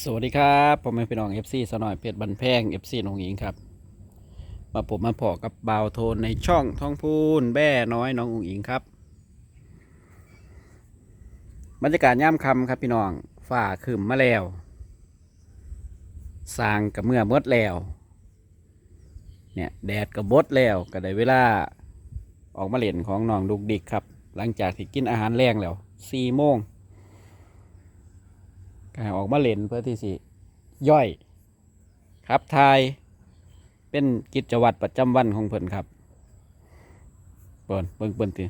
สวัสดีครับผมเป็นพี่น้อง FC สนอยเพชรบันแพง FC หนองหญิงครับ มาผมมาพอกับบ่าวโทนในช่องท้องพูนแบ่น้อยน้องอุ๋งอิงครับบรรยากาศย่ำคำครับพี่น้องฝ่าขึ้นมาแล้วสร้างกับเมื่อมดแล้ว เนี่ยแดดกับบดแล้วก็ได้เวลาออกมาเล่นของน้องดุกดิกครับ หลังจากที่กินอาหารแรงแล้วสี่โมง ก็ออกมาเล่นเพื่อที่สิย่อย ครับทาย เป็นกิจวัตรประจำวันของเพิ่นครับเปิ่นเบิ่งเปิ่นติ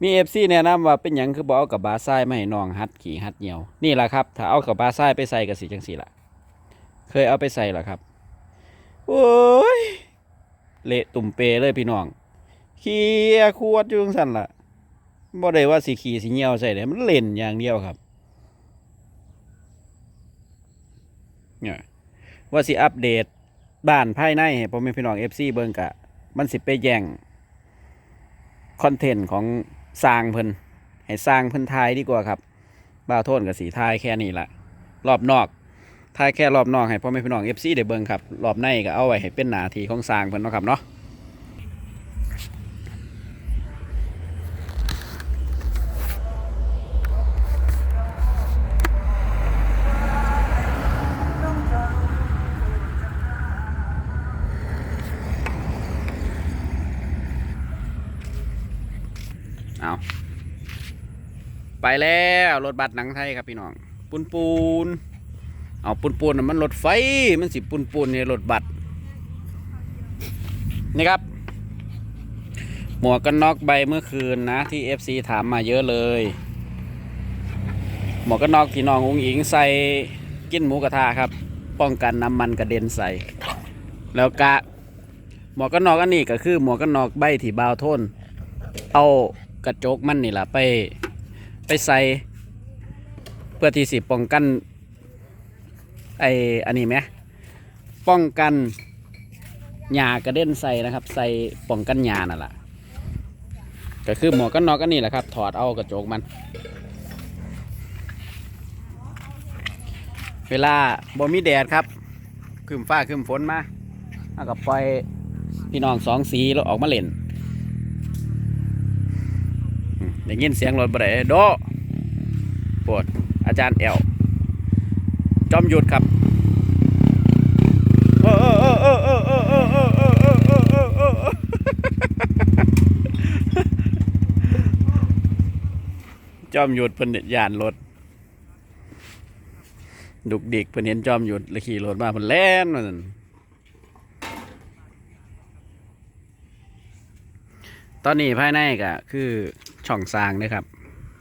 มีเอฟซีแนะนำว่าเป็นหยังคือบ่เอากับบาซ้ายไมาให้น้องหัดขี่หัดเหนียวนี่แหละครับ ถ้าเอากับบาซ้ายไปใส่กับสีจังสีล่ะเคยเอาไปใส่หรอครับ โอ้ย เละตุ่มเปเลยพี่น้องขี่ขวดอยู่จังซั่นล่ะบ่ได้ว่าสิขี่สิเหนียวใส่เด้มันเล่นอย่างเดียวครับ เนี่ยว่าสิอัปเดตบ้านภายในให้พ่อแม่พี่น้องเอฟซีเบิ่งกะ มันสิไปแย่งคอนเทนต์ของสร้างเพิ่นให้สร้างเพิ่นทายดีกว่าครับบ้าวโทนกับสีทายแค่นี้ละรอบนอกทายแค่รอบนอกให้พ่อแม่พี่น้องเอฟซีได้เบิ่งครับ รอบในก็เอาไว้ให้เป็นหน้าที่ของสร้างเพิ่นเนาะครับเนาะ เอาไปแล้วรถบัสหนังไทยครับพี่น้อง ปูนปูนเอาปูนปูนมันรถไฟมันสิปูนปูนเนี่ยรถบัสนี่ครับ หมวกกันน็อกใบเมื่อคืนนะ ที่ FC ถามมาเยอะเลย หมวกกันน็อกที่น้องอุ้งอิงใส่กินหมูกระทะครับ ป้องกันน้ำมันกระเด็นใส่ แล้วกะหมวกกันน็อกอันนี้ก็คือหมวกกันน็อกใบที่บาวทนเอา กระจกมันนี่แหละไปไปใส่เพื่อที่สิป้องกันไออันนี้ไหมป้องกันหญ้ากระเด็นใส่นะครับ ใส่ป้องกันหญ้านั่นแหละก็คือหมวกกันน็อกอันนี้แหละครับ ถอดเอากระจกมัน เวลาบ่มีแดดครับคืมฟ้าคืมฝนมาเอากับปล่อยพี่น้องสองสีแล้วออกมาเล่น ได้ยินเสียงรถบรได้โดปวดอาจารย์แอลจอมหยุดครับจอมหยุดเพิ่นยานรถดุกดิกเพิ่นเห็นจอมหยุดแล้วขี่รถมาเพิ่นแล่นมันตอนนี้ภายในก็คือ ช่องสร้างนะครับ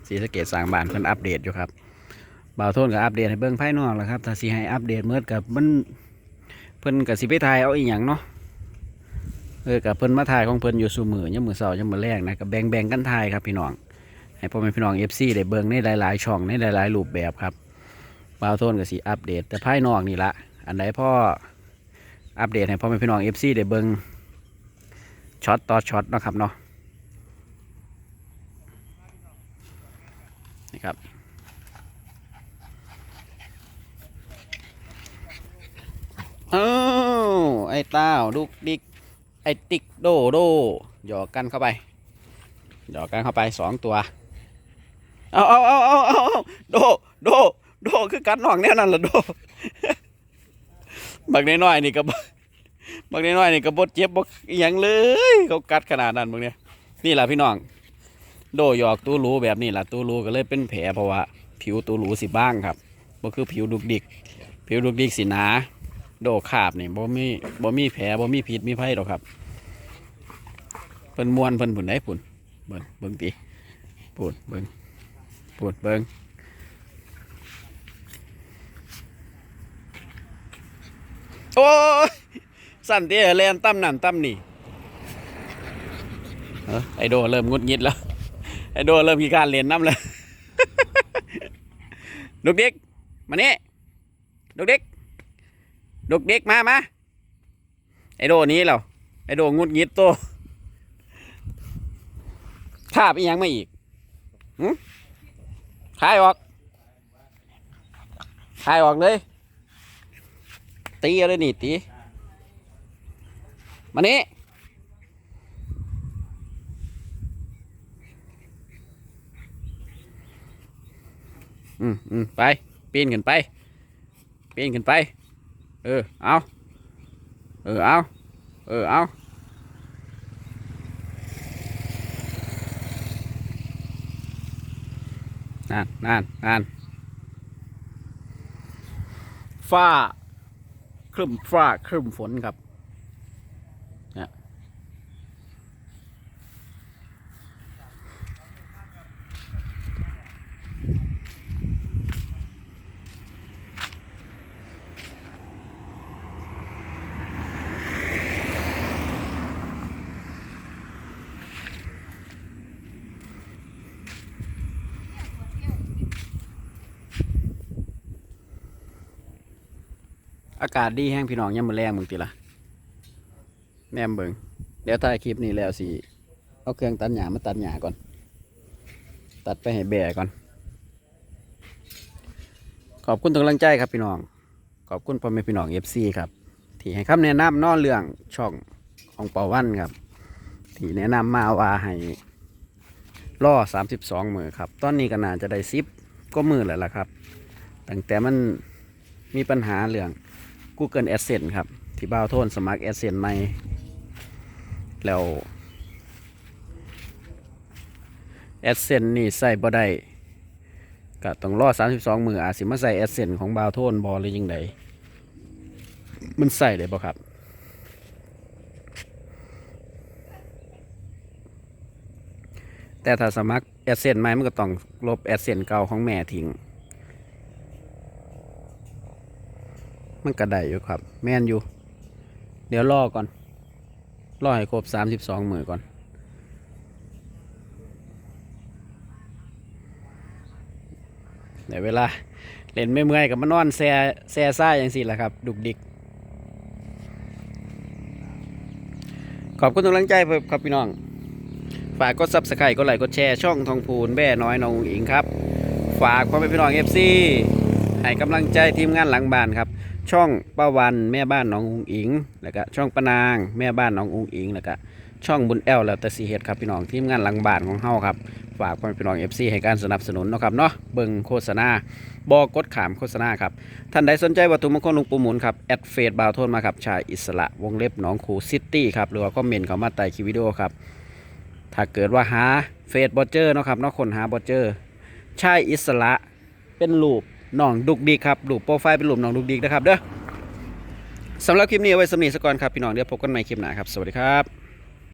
สีสะเกตสร้างบ้านเพิ่นอัปเดตอยู่ครับบ่าวโทนก็อัปเดตให้เบิ่งภายนอกแหล้วครับถ้าสิให้อัปเดตเมื่อกับมันเพิ่นก็สิไปถ่ายเอาอีหยังเนาะเออกับเพิ่นมาถ่ายของเพิ่นอยู่สู่มือยามมือเช้ายามมือแรกนะก็แบ่งๆกันถ่ายครับพี่น้องให้พ่อแม่พี่น้อง FC ได้เบิ่งในหลายๆช่องในหลายๆรูปแบบครับบ่าวโทนก็สิอัปเดต แต่ภายนอกนี่ละอันใดพ่ออัปเดตให้พ่อแม่พี่น้อง FC ได้เบิ่งช็อตต่อช็อตนะครับเนาะ ครับอ้าไอ้เต้าลูกดิกไอ้ติ๊กโดโดหยอกกันเข้าไปหยอกกันเข้าไปสองตัวเอาเอาเอาเอาเอาโดโดโดคือกัดน้องแน่นั่นล่ะโดบักน้อยๆนี่ก็บบักน้อยๆนี่ก็บดเจ็บบ่อหยังเลย เขากัดขนาดนั้นบักเนี่ยนี่แหละพี่น้อง โดยอกตู้รูแบบนี้แหละตู้รูก็เลยเป็นแผลเพราะว่า ผิวตู้รูสิบ้างครับบ่คือผิวดุกดิก ผิวดุกดิกสิหนา โดขาบนี่บ่มีบ่มีแผลบ่มีพิษมีภัยหรอกครับเพิ่นมวนเพิ่นผุนได้ผุนเบิ่งเบิ่งติปูดเบิ่งปูดเบิ่งโอ้ยสั่นเตี้ยแลนตั้มนั่นตั้มนี่เอ้อไอโดเริ่มงุดงิดแล้ว ไอโดเริ่มขี้การเรียนน้ำเลยดุกดิกมานี่ดุกดิกดุกดิกมามาไอโดนี้แล้วไอโดงุดงิดโตภาพอียังไม่อีกหึขายออกถ่ายออกเลย ตีเอาเลยนี่ตีมานี่ อืมอืมไปปีนขึ้นไปปีนขึ้นไป เออ เอาเออ เอาเออ เอานั่นนั่นนั่นฟ้าครึ้มฟ้าครึ้มฝนครับเนี่ย อากาศดีแห้งพี่น้องยามมือแรงมึงติละแม่มเบิงเดี๋ยวถ่ายคลิปนี้แล้วสิเอาเครื่องตัดหญ้ามาตัดหญ้าก่อน ตัดไปให้แบะก่อน ขอบคุณทุกกำลังใจครับพี่น้อง ขอบคุณพ่อแม่พี่น้องเอฟซีครับ ที่ให้คำแนะนำนอเรื่องช่องของปาวันครับ ที่แนะนำมาว่าให้ล่อสามสิบสองมือครับ ตอนนี้ก็น่าจะได้ซิปก็มือแล้วล่ะครับ ตั้งแต่มันมีปัญหาเรื่อง Google Adsense ครับ ที่บ้าวโทนสมัคร Adsense ใหม่ แล้ว Adsense นี่ใส่บ่ได้ก็ต้องรอ32 มืออาจสิมาใส่ Adsense ของบ้าวโทนบอหรือยังไงมันใส่ได้บ่ครับแต่ถ้าสมัคร Adsense ใหม่มันก็ต้องลบ Adsense เก่าของแม่ทิ้ง มันกระไดอยู่ครับ แม่นอยู่ เดี๋ยวรอก่อนรอให้ครบสามสิบสองมือก่อน เดี๋ยวเวลา เล่นไม่เมื่อยกับมานอนแซ่แซ่ซ่าอย่างสิแหละครับ ดุกดิก ขอบคุณทุกกำลังใจครับพี่น้อง ฝากกดซับสไครต์กดไลค์กดแชร์ช่องทองพูนแบ่น้อยน้องอุ๋งอิงครับ ฝากพ่อแม่พี่น้องเอฟซีให้กำลังใจทีมงานหลังบ้านครับ ช่องป้าวันแม่บ้านน้องอุงอิงแล้วก็ช่องป้านางแม่บ้านน้องอุงอิงแล้วก็ช่องบุญแอลแล้วแต่สีเฮ็ดครับพี่น้องทีมงานหลังบ้านของเฮาครับฝากพี่น้องเอฟซีให้การสนับสนุนนะครับเนาะเบิ่งโฆษณาบอกดขามโฆษณาครับท่านใดสนใจวัตถุมงคลหลวงปู่หมุนครับแอดเฟซบาวโทนมาครับชายอิสระวงเล็บหนองคูซิตี้ครับหรือว่าคอมเมนต์เข้ามาใต้คลิปวิดีโอครับถ้าเกิดว่าหาเฟซบอเจอร์เนาะครับเนาะคนหาบอเจอร์ชายอิสระเป็นรูป น้องดุกดีครับรูปโปรไฟล์เป็นรูปน้องดุกดีนะครับเด้อสำหรับคลิปนี้เอาไว้สำนีสกอนครับพี่น้องเดี๋ยวพบกันใหม่คลิปหน้าครับ สวัสดีครับ